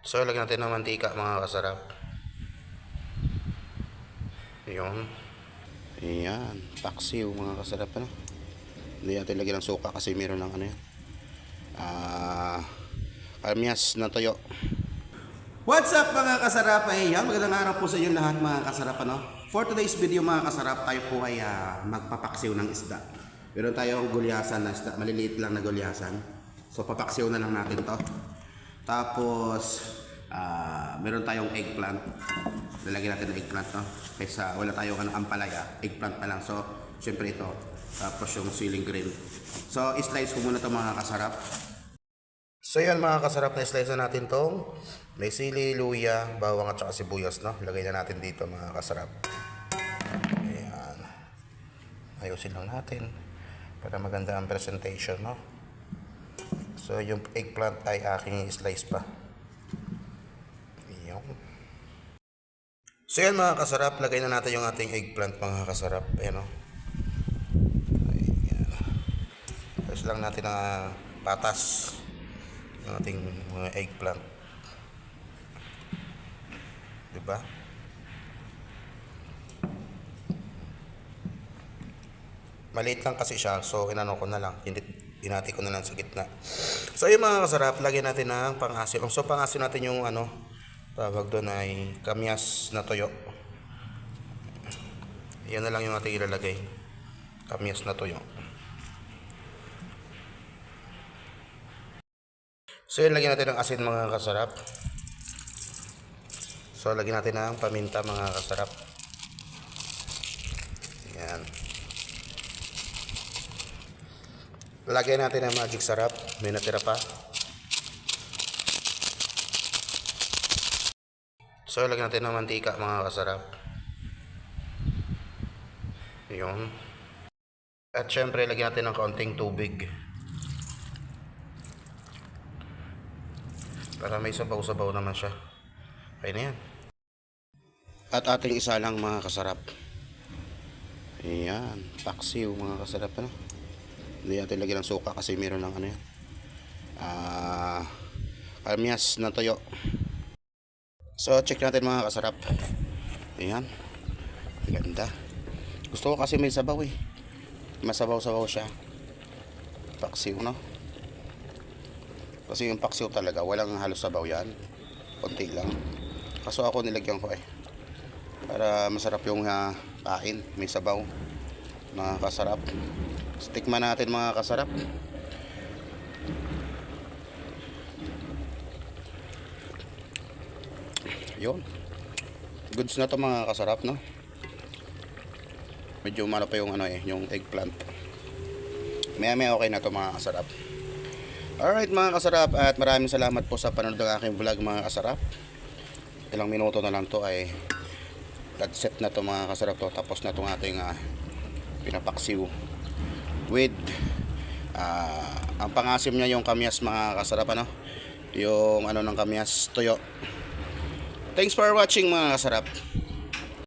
So, lagyan natin ng mantika mga kasarap. Yun. Ayan. Paksiw mga kasarap ano. Hindi natin lagyan ng suka kasi meron ng ano yan. Ah, kamyas na toyo. What's up mga kasarap? Ay, magandang araw po sa inyo lahat mga kasarap. Ano? For today's video mga kasarap, tayo po ay ah, magpapaksiw ng isda. Meron tayong gulyasan na isda, maliliit lang na gulyasan. So papaksiw na lang natin to. Tapos, ah, meron tayong eggplant. Lalagyan natin ng eggplant no? Kaysa wala tayong ano, ampalaya, eggplant pa lang. So, syempre ito. Tapos yung ceiling green. So, slice ko muna to mga kasarap. So yan mga kasarap na slice na natin tong may sili, luya, bawang at saka sibuyas no. Lagay na natin dito mga kasarap. Ayan. Ayusin lang natin para maganda ang presentation no. So yung eggplant ay aking slice pa. Ayan. So yan mga kasarap, lagay na natin yung ating eggplant mga kasarap. Ayan o. Ayan. Ayos lang natin ang patas ng ating mga eggplant. Diba? Maliit lang kasi siya, so inano ko na lang. Hindi, inati ko na lang sa gitna. So yung mga kasarap, lagyan natin ng pangasim. So pangasim natin yung ano, tawag doon ay kamyas na toyo. Yan na lang yung ating ilalagay. Kamyas na toyo. So yun, lagyan natin ng asin mga kasarap. So lagyan natin ng paminta mga kasarap. Yan. Lagyan natin ng magic sarap. May natira pa. So lagyan natin ng mantika mga kasarap. Yun. At syempre lagyan natin ng kaunting tubig. Para may sabaw-sabaw naman siya. Okay na yan. At ating isa lang mga kasarap. Ayan. Paksiw mga kasarap. Ano? Hindi natin lagyan ng suka kasi meron ng ano yan. Ah, kalmyas na toyo. So, check natin mga kasarap. Ayan. Ganda. Gusto ko kasi may sabaw eh. Masabaw-sabaw siya. Paksiw, no? Kasi yung paksiw talaga, walang halos sabaw yan. Konti lang. Kaso ako nilagyan ko eh. Para masarap yung ah, kain, may sabaw. Mga kasarap. Stikman natin mga kasarap. Yun. Goods na to mga kasarap, no? Medyo malo pa yung ano eh, yung eggplant. Maya maya okay na to mga kasarap. Alright mga kasarap at maraming salamat po sa panonood ng aking vlog mga kasarap. Ilang minuto na lang to ay that's set na to mga kasarap to. Tapos na tong ating ah, pinapaksiw with ah, ang pangasim niya yung kamyas mga kasarap ano. Yung ano ng kamyas tuyo. Thanks for watching mga kasarap.